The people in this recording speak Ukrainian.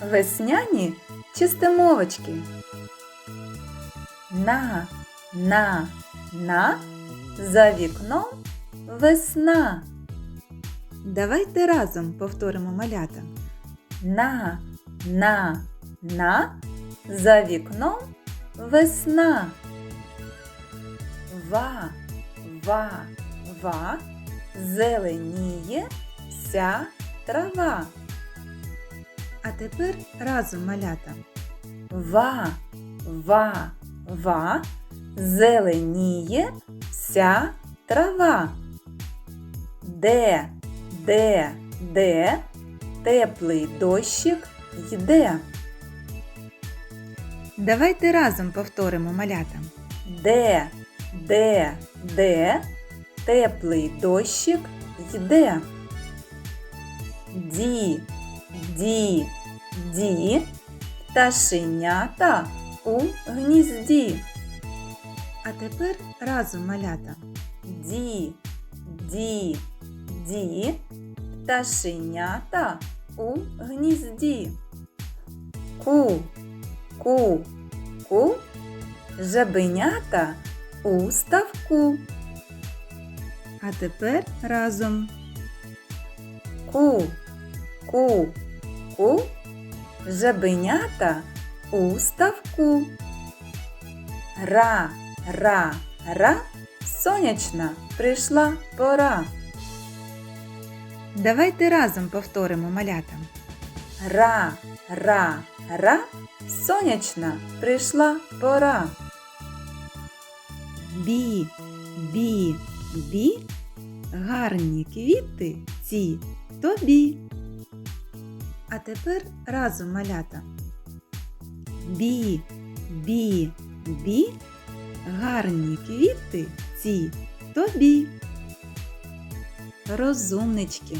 Весняні чистимовочки. На, на, на, за вікном весна. Давайте разом повторимо малята. На, на, на, за вікном весна. Ва, ва, ва, зеленіє вся трава. А тепер разом малята. Ва, ва, ва, зеленіє вся трава. Де, де, де, теплий дощик йде. Давайте разом повторимо малята. Де, де, де, теплий дощик йде. Ді, ді, ді, пташенята у гнізді. А тепер разом малята. Ді, ді, ді, пташенята у гнізді. Ку, ку, ку, жабенята у ставку. А тепер разом. Ку, ку, ку, жабенята у ставку. Ра, ра, ра, сонячна прийшла пора. Давайте разом повторимо малята. Ра, ра, ра, сонячна прийшла пора. Бі, бі, бі, гарні квіти ці тобі. Тепер разом малята. Бі, бі, бі, гарні квіти ці тобі. Розумнички.